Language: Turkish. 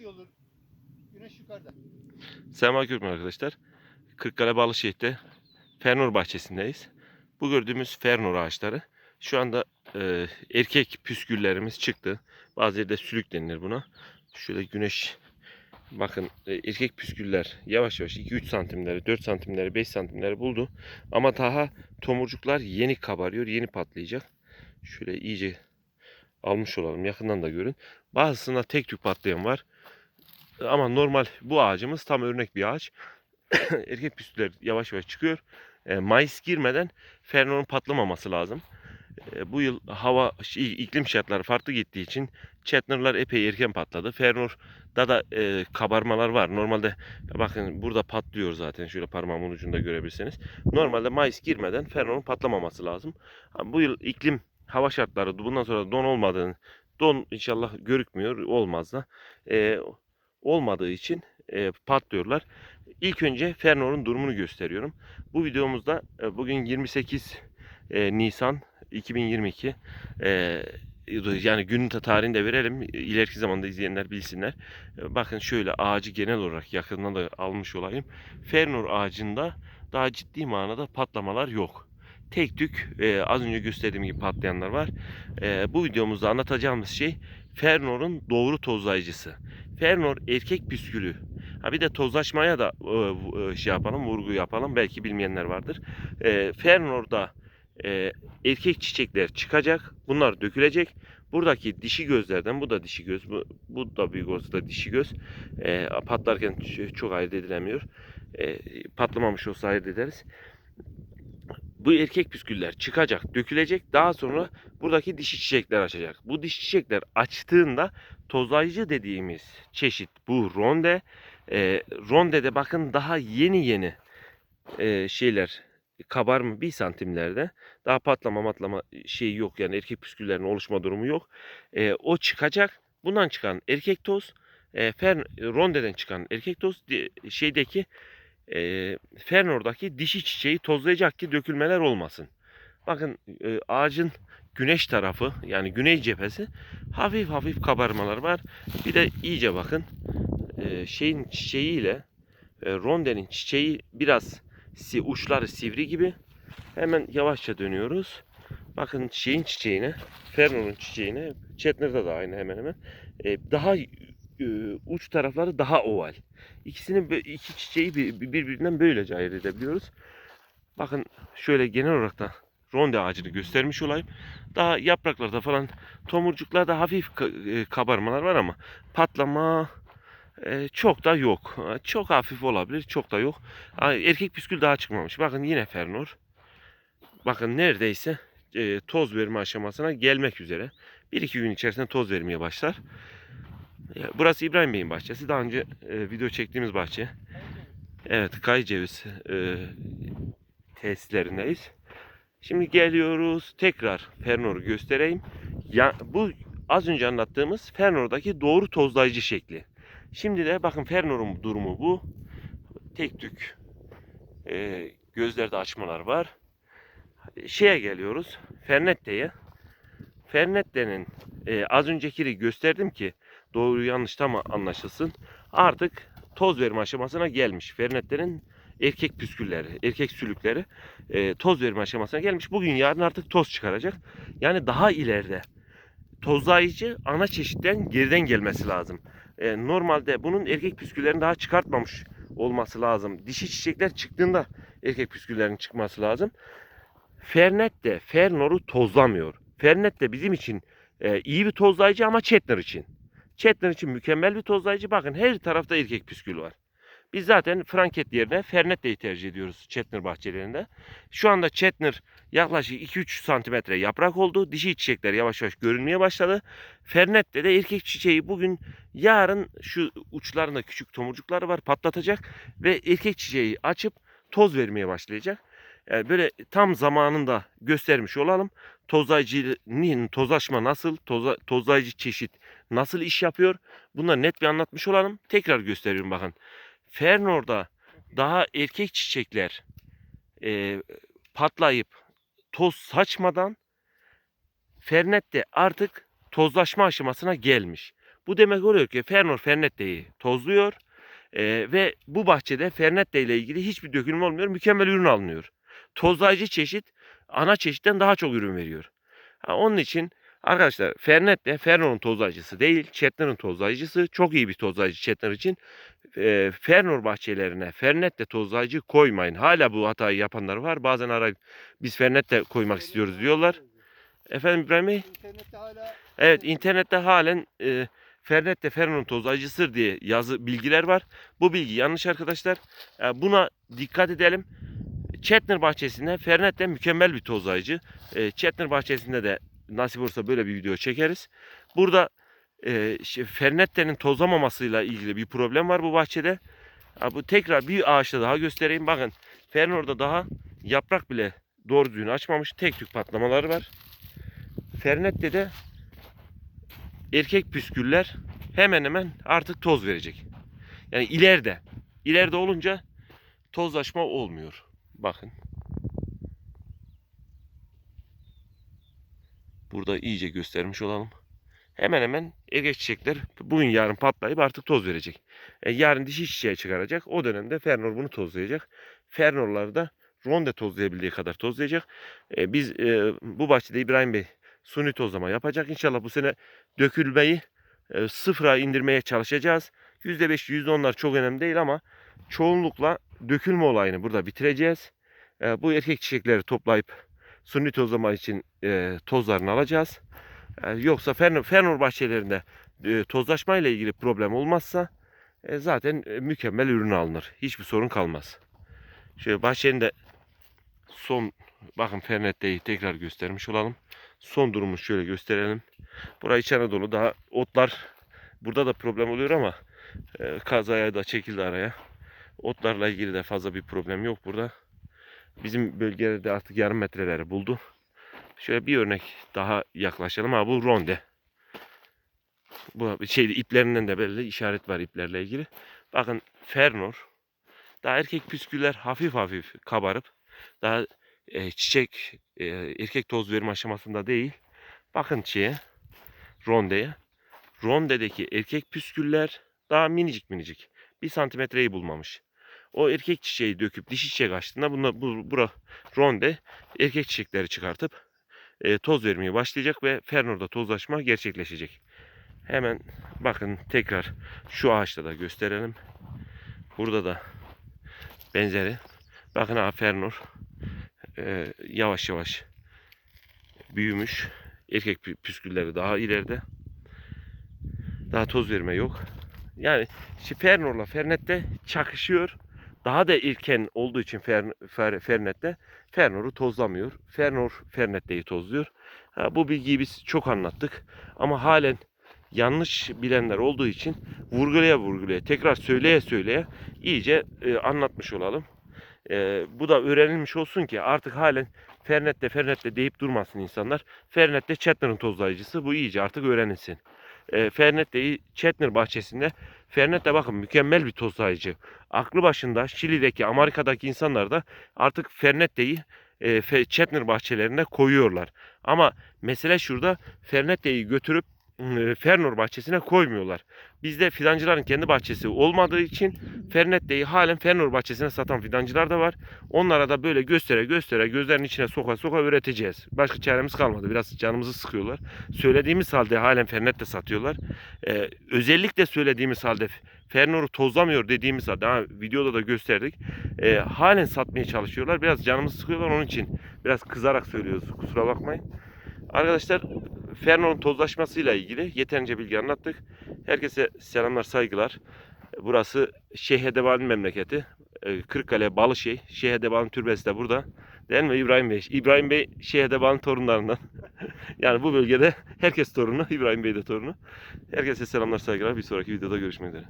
iyi olur. Güneş yukarıda. Selamünaleyküm arkadaşlar. Kırıkkale Balışehir'de Fernur bahçesindeyiz. Bu gördüğümüz Fernur ağaçları. Şu anda e, erkek püsküllerimiz çıktı. Bazı yerde sülük denilir buna. Şöyle güneş bakın e, erkek püsküller yavaş yavaş 2-3 santimleri, 4 santimleri, 5 santimleri buldu. Ama daha tomurcuklar yeni kabarıyor, yeni patlayacak. Şöyle iyice almış olalım. Yakından da görün. Bazısında tek tük patlayan var. Ama normal bu ağacımız tam örnek bir ağaç. Erkek püsküller yavaş yavaş çıkıyor. E, Mayıs girmeden Fernon'un patlamaması lazım. E, bu yıl hava şey, iklim şartları farklı gittiği için Chetner'lar epey erken patladı. Fernor'da da e, kabarmalar var. Normalde bakın burada patlıyor zaten şöyle parmağımın ucunda görebilirsiniz. Normalde Mayıs girmeden Fernor'un patlamaması lazım. Bu yıl iklim hava şartları bundan sonra don olmadığını don inşallah görükmüyor olmaz da e, olmadığı için e, patlıyorlar. İlk önce Fernor'un durumunu gösteriyorum. Bu videomuzda e, bugün 28 e, Nisan 2022 e, yani günün tarihini de verelim. İleriki zamanda izleyenler bilsinler. Bakın şöyle ağacı genel olarak yakından da almış olayım. Fernor ağacında daha ciddi manada patlamalar yok. Tek tük e, az önce gösterdiğim gibi patlayanlar var. E, bu videomuzda anlatacağımız şey Fernor'un doğru tozlayıcısı. Fernor erkek püskülü. Ha bir de tozlaşmaya da e, şey yapalım, vurgu yapalım. Belki bilmeyenler vardır. E, Fernor'da e, erkek çiçekler çıkacak. Bunlar dökülecek. Buradaki dişi gözlerden, bu da dişi göz, bu, bu da büyük olsa da dişi göz. E, patlarken çok ayırt edilemiyor. E, patlamamış olsa ayırt ederiz. Bu erkek püsküller çıkacak, dökülecek. Daha sonra buradaki dişi çiçekler açacak. Bu dişi çiçekler açtığında tozlayıcı dediğimiz çeşit bu ronde. E, rondede bakın daha yeni yeni e, şeyler kabarma bir santimlerde. Daha patlama matlama şeyi yok yani erkek püsküllerin oluşma durumu yok. E, o çıkacak. Bundan çıkan erkek toz, e, fern, rondeden çıkan erkek toz şeydeki e, Fernor'daki dişi çiçeği tozlayacak ki dökülmeler olmasın. Bakın e, ağacın güneş tarafı yani güney cephesi hafif hafif kabarmalar var. Bir de iyice bakın e, şeyin çiçeğiyle e, rondenin çiçeği biraz si, uçları sivri gibi. Hemen yavaşça dönüyoruz. Bakın şeyin çiçeğine, Ferno'nun çiçeğine, Chetner'da da aynı hemen hemen. e, daha uç tarafları daha oval. İkisinin bö- iki çiçeği bir- bir- birbirinden böylece ayırt edebiliyoruz. Bakın şöyle genel olarak da ronde ağacını göstermiş olayım. Daha yapraklarda falan tomurcuklarda hafif e, kabarmalar var ama patlama e, çok da yok. E, Çok hafif olabilir, çok da yok. Erkek püskül daha çıkmamış. Bakın yine Fernor. Bakın neredeyse e, toz verme aşamasına gelmek üzere. Bir iki gün içerisinde toz vermeye başlar. Ya, Burası İbrahim Bey'in bahçesi. Daha önce e, video çektiğimiz bahçe. Evet, Kay Ceviz e, tesislerindeyiz. Şimdi geliyoruz tekrar Fernor'u göstereyim. Ya, bu az önce anlattığımız Fernor'daki doğru tozlayıcı şekli. Şimdi de bakın Fernor'un durumu bu. Tek tük e, gözlerde açmalar var. Şeye geliyoruz. Fernette'ye. Fernette'nin e, az öncekini gösterdim ki doğru yanlış tam anlaşılsın. Artık toz verme aşamasına gelmiş. Fernetlerin erkek püskülleri, erkek sülükleri e, toz verme aşamasına gelmiş. Bugün yarın artık toz çıkaracak. Yani daha ileride tozlayıcı ana çeşitten geriden gelmesi lazım. E, normalde bunun erkek püsküllerini daha çıkartmamış olması lazım. Dişi çiçekler çıktığında erkek püsküllerin çıkması lazım. Fernet de Fernor'u tozlamıyor. Fernet de bizim için e, iyi bir tozlayıcı ama Chetner için. Chetner için mükemmel bir tozlayıcı. Bakın her tarafta erkek püskül var. Biz zaten Franket yerine Fernette'yi tercih ediyoruz Chetner bahçelerinde. Şu anda Chetner yaklaşık 2-3 santimetre yaprak oldu. Dişi çiçekler yavaş yavaş görünmeye başladı. Fernette de erkek çiçeği bugün yarın şu uçlarında küçük tomurcukları var patlatacak ve erkek çiçeği açıp toz vermeye başlayacak. Yani böyle tam zamanında göstermiş olalım. Tozlayıcının tozlaşma nasıl, toza, tozlayıcı çeşit nasıl iş yapıyor? Bunları net bir anlatmış olalım. Tekrar gösteriyorum bakın. Fernor'da daha erkek çiçekler e, patlayıp toz saçmadan Fernette artık tozlaşma aşamasına gelmiş. Bu demek oluyor ki Fernor Fernette'yi tozluyor e, ve bu bahçede Fernette ile ilgili hiçbir dökülme olmuyor. Mükemmel ürün alınıyor. Tozlayıcı çeşit ana çeşitten daha çok ürün veriyor. Ha, onun için arkadaşlar Fernette Fernor'un tozlayıcısı değil, Chetner'ın tozlayıcısı. Çok iyi bir tozlayıcı Chetner için. E, Fernor bahçelerine Fernette tozlayıcı koymayın. Hala bu hatayı yapanlar var. Bazen arayıp biz Fernette koymak istiyoruz diyorlar. Efendim İbrahim Bey? İnternette hala Evet internette halen e, Fernette Fernon tozlayıcısıdır diye yazı bilgiler var. Bu bilgi yanlış arkadaşlar. E, buna dikkat edelim. Chetner bahçesinde Fernette mükemmel bir tozlayıcı. E, Chetner bahçesinde de nasip olursa böyle bir video çekeriz. Burada e, şey, Fernette'nin tozlamamasıyla ilgili bir problem var bu bahçede. Ha, bu tekrar bir ağaçta daha göstereyim. Bakın Fernor'da daha yaprak bile doğru düzgün açmamış. Tek tük patlamaları var. Fernette'de erkek püsküller hemen hemen artık toz verecek. Yani ileride. ileride olunca tozlaşma olmuyor. Bakın. Burada iyice göstermiş olalım. Hemen hemen erkek çiçekler bugün yarın patlayıp artık toz verecek. E, yarın dişi çiçeğe çıkaracak. O dönemde Fernor bunu tozlayacak. Fernorlar da ronde tozlayabildiği kadar tozlayacak. E, biz e, bu bahçede İbrahim Bey suni tozlama yapacak. İnşallah bu sene dökülmeyi e, sıfıra indirmeye çalışacağız. %5, %10'lar çok önemli değil ama çoğunlukla dökülme olayını burada bitireceğiz. E, bu erkek çiçekleri toplayıp suni tozlama için e, tozlarını alacağız. E, yoksa Fernur, Fernur bahçelerinde e, tozlaşma ile ilgili problem olmazsa e, zaten e, mükemmel ürün alınır. Hiçbir sorun kalmaz. Şöyle bahçenin de son bakın Fernette'yi tekrar göstermiş olalım. Son durumu şöyle gösterelim. Burayı İç Anadolu daha otlar burada da problem oluyor ama e, kazaya da çekildi araya. Otlarla ilgili de fazla bir problem yok burada. Bizim bölgelerde artık yarım metreleri buldu. Şöyle bir örnek daha yaklaşalım. Ha bu ronde. Bu şey iplerinden de belli işaret var iplerle ilgili. Bakın Fernor. Daha erkek püsküller hafif hafif kabarıp daha e, çiçek e, erkek toz verme aşamasında değil. Bakın şeye rondeye. Rondedeki erkek püsküller daha minicik minicik. Bir santimetreyi bulmamış. O erkek çiçeği döküp dişi çiçek açtığında bunda bu bura ronde erkek çiçekleri çıkartıp e, toz vermeye başlayacak ve Fernor'da tozlaşma gerçekleşecek. Hemen bakın tekrar şu ağaçta da gösterelim. Burada da benzeri. Bakın ha Fernor e, yavaş yavaş büyümüş. Erkek pü- püskülleri daha ileride. Daha toz verme yok. Yani işte Fernor'la Fernette çakışıyor. Daha da erken olduğu için Fer, Fer, Fernette Fernor'u tozlamıyor. Fernor Fernette'yi tozluyor. Ha, bu bilgiyi biz çok anlattık. Ama halen yanlış bilenler olduğu için vurgulaya vurgulaya tekrar söyleye söyleye iyice e, anlatmış olalım. E, bu da öğrenilmiş olsun ki artık halen Fernette Fernette deyip durmasın insanlar. Fernette Chetner'ın tozlayıcısı bu iyice artık öğrenilsin. E, Fernette'yi Chetner bahçesinde Fernette bakın mükemmel bir tozlayıcı. Aklı başında Şili'deki Amerika'daki insanlar da artık Fernette'yi e, Chetner bahçelerine koyuyorlar. Ama mesele şurada Fernette'yi götürüp Fernor bahçesine koymuyorlar. Bizde fidancıların kendi bahçesi olmadığı için Fernette'yi halen Fernor bahçesine satan fidancılar da var. Onlara da böyle göstere göstere gözlerinin içine soka soka öğreteceğiz. Başka çaremiz kalmadı. Biraz canımızı sıkıyorlar. Söylediğimiz halde halen Fernette satıyorlar. Ee, özellikle söylediğimiz halde Fernor'u tozlamıyor dediğimiz halde ha, videoda da gösterdik. Ee, halen satmaya çalışıyorlar. Biraz canımızı sıkıyorlar onun için. Biraz kızarak söylüyoruz. Kusura bakmayın. Arkadaşlar Fernor'un tozlaşmasıyla ilgili yeterince bilgi anlattık. Herkese selamlar, saygılar. Burası Şeyh Edebal'in memleketi. Ee, Kırıkkale Balışey. Şeyh Edebal'in türbesi de burada. Değil mi İbrahim Bey? İbrahim Bey Şeyh Edebal'in torunlarından. yani bu bölgede herkes torunu. İbrahim Bey de torunu. Herkese selamlar, saygılar. Bir sonraki videoda görüşmek üzere.